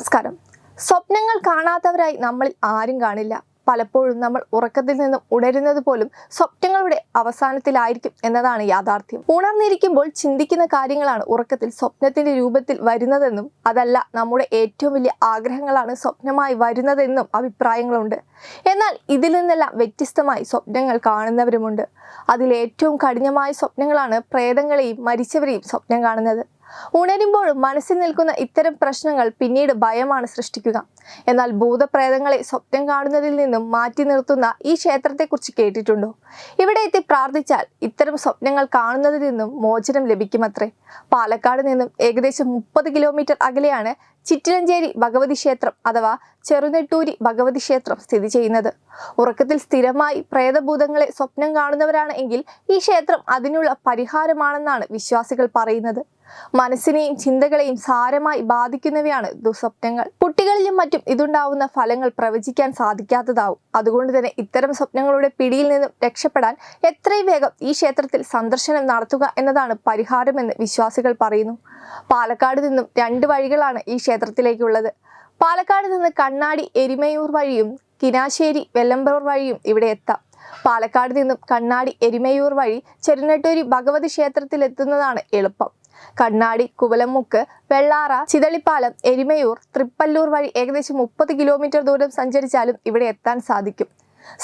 നമസ്കാരം. സ്വപ്നങ്ങൾ കാണാത്തവരായി നമ്മളിൽ ആരും കാണില്ല. പലപ്പോഴും നമ്മൾ ഉറക്കത്തിൽ നിന്നും ഉണരുന്നത് പോലും സ്വപ്നങ്ങളുടെ അവസാനത്തിലായിരിക്കും എന്നതാണ് യാഥാർത്ഥ്യം. ഉണർന്നിരിക്കുമ്പോൾ ചിന്തിക്കുന്ന കാര്യങ്ങളാണ് ഉറക്കത്തിൽ സ്വപ്നത്തിന്റെ രൂപത്തിൽ വരുന്നതെന്നും അതല്ല നമ്മുടെ ഏറ്റവും വലിയ ആഗ്രഹങ്ങളാണ് സ്വപ്നമായി വരുന്നതെന്നും അഭിപ്രായങ്ങളുണ്ട്. എന്നാൽ ഇതിൽ നിന്നെല്ലാം വ്യത്യസ്തമായി സ്വപ്നങ്ങൾ കാണുന്നവരുമുണ്ട്. അതിൽ ഏറ്റവും കഠിനമായ സ്വപ്നങ്ങളാണ് പ്രേതങ്ങളെയും മരിച്ചവരെയും സ്വപ്നം കാണുന്നത്. ഉണരുമ്പോഴും മനസ്സിൽ നിൽക്കുന്ന ഇത്തരം പ്രശ്നങ്ങൾ പിന്നീട് ഭയമാണ് സൃഷ്ടിക്കുക. എന്നാൽ ഭൂതപ്രേതങ്ങളെ സ്വപ്നം കാണുന്നതിൽ നിന്നും മാറ്റി നിർത്തുന്ന ഈ ക്ഷേത്രത്തെക്കുറിച്ച് കേട്ടിട്ടുണ്ടോ? ഇവിടെ എത്തി പ്രാർത്ഥിച്ചാൽ ഇത്തരം സ്വപ്നങ്ങൾ കാണുന്നതിൽ നിന്നും മോചനം ലഭിക്കുമത്രേ. പാലക്കാട് നിന്നും ഏകദേശം മുപ്പത് കിലോമീറ്റർ അകലെയാണ് ചിറ്റിലഞ്ചേരി ഭഗവതി ക്ഷേത്രം അഥവാ ചെറുനെട്ടൂരി ഭഗവതി ക്ഷേത്രം സ്ഥിതി ചെയ്യുന്നത്. ഉറക്കത്തിൽ സ്ഥിരമായി പ്രേതഭൂതങ്ങളെ സ്വപ്നം കാണുന്നവരാണ് എങ്കിൽ ഈ ക്ഷേത്രം അതിനുള്ള പരിഹാരമാണെന്നാണ് വിശ്വാസികൾ പറയുന്നത്. മനസ്സിനെയും ചിന്തകളെയും സാരമായി ബാധിക്കുന്നവയാണ് ദുസ്വപ്നങ്ങൾ. കുട്ടികളിലും മറ്റും ഇതുണ്ടാവുന്ന ഫലങ്ങൾ പ്രവചിക്കാൻ സാധിക്കാത്തതാവും. അതുകൊണ്ട് തന്നെ ഇത്തരം സ്വപ്നങ്ങളുടെ പിടിയിൽ നിന്നും രക്ഷപ്പെടാൻ എത്രയും വേഗം ഈ ക്ഷേത്രത്തിൽ സന്ദർശനം നടത്തുക എന്നതാണ് പരിഹാരമെന്ന് വിശ്വാസികൾ പറയുന്നു. പാലക്കാട് നിന്നും രണ്ട് വഴികളാണ് ഈ ക്ഷേത്രത്തിലേക്കുള്ളത്. പാലക്കാട് നിന്ന് കണ്ണാടി എരിമയൂർ വഴിയും കിനാശ്ശേരി വെല്ലമ്പൂർ വഴിയും ഇവിടെ എത്താം. പാലക്കാട് നിന്നും കണ്ണാടി എരിമയൂർ വഴി ചെറുനെട്ടൂരി ഭഗവതി ക്ഷേത്രത്തിലെത്തുന്നതാണ് എളുപ്പം. കണ്ണാടി കുവലമുക്ക് വെള്ളാറ ചിതളിപ്പാലം എരിമയൂർ തൃപ്പല്ലൂർ വഴി ഏകദേശം മുപ്പത് കിലോമീറ്റർ ദൂരം സഞ്ചരിച്ചാലും ഇവിടെ എത്താൻ സാധിക്കും.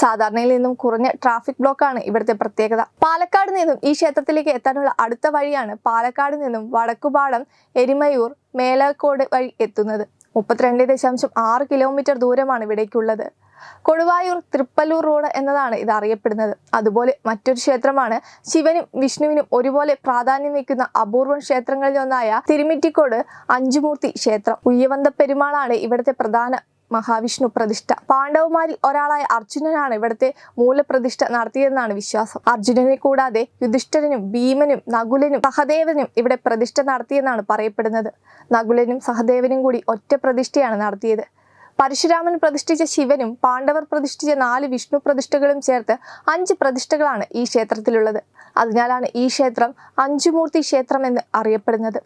സാധാരണയിൽ നിന്നും കുറഞ്ഞ ട്രാഫിക് ബ്ലോക്കാണ് ഇവിടുത്തെ പ്രത്യേകത. പാലക്കാട് നിന്നും ഈ ക്ഷേത്രത്തിലേക്ക് എത്താനുള്ള അടുത്ത വഴിയാണ് പാലക്കാട് നിന്നും വടക്കുപാടം എരിമയൂർ മേലക്കോട് വഴി എത്തുന്നത്. മുപ്പത്തിരണ്ട് ദശാംശം ആറ് കിലോമീറ്റർ ദൂരമാണ് ഇവിടേക്കുള്ളത്. കൊടുവായൂർ തൃപ്പല്ലൂർ റോഡ് എന്നതാണ് ഇത് അറിയപ്പെടുന്നത്. അതുപോലെ മറ്റൊരു ക്ഷേത്രമാണ് ശിവനും വിഷ്ണുവിനും ഒരുപോലെ പ്രാധാന്യം വയ്ക്കുന്ന അപൂർവം ക്ഷേത്രങ്ങളിൽ ഒന്നായ തിരുമിറ്റിക്കോട് അഞ്ചുമൂർത്തി ക്ഷേത്രം. ഉയ്യവന്ത പെരുമാളാണ് ഇവിടുത്തെ പ്രധാന മഹാവിഷ്ണു പ്രതിഷ്ഠ. പാണ്ഡവന്മാരിൽ ഒരാളായ അർജുനനാണ് ഇവിടുത്തെ മൂലപ്രതിഷ്ഠ നടത്തിയതെന്നാണ് വിശ്വാസം. അർജുനനെ കൂടാതെ യുധിഷ്ഠിരനും ഭീമനും നകുലനും സഹദേവനും ഇവിടെ പ്രതിഷ്ഠ നടത്തിയെന്നാണ് പറയപ്പെടുന്നത്. നകുലനും സഹദേവനും കൂടി ഒറ്റ പ്രതിഷ്ഠയാണ് നടത്തിയത്. പരശുരാമൻ പ്രതിഷ്ഠിച്ച ശിവനും പാണ്ഡവർ പ്രതിഷ്ഠിച്ച നാല് വിഷ്ണു പ്രതിഷ്ഠകളും ചേർത്ത് അഞ്ച് പ്രതിഷ്ഠകളാണ് ഈ ക്ഷേത്രത്തിലുള്ളത്. അതിനാലാണ് ഈ ക്ഷേത്രം അഞ്ചുമൂർത്തി ക്ഷേത്രം എന്ന് അറിയപ്പെടുന്നത്.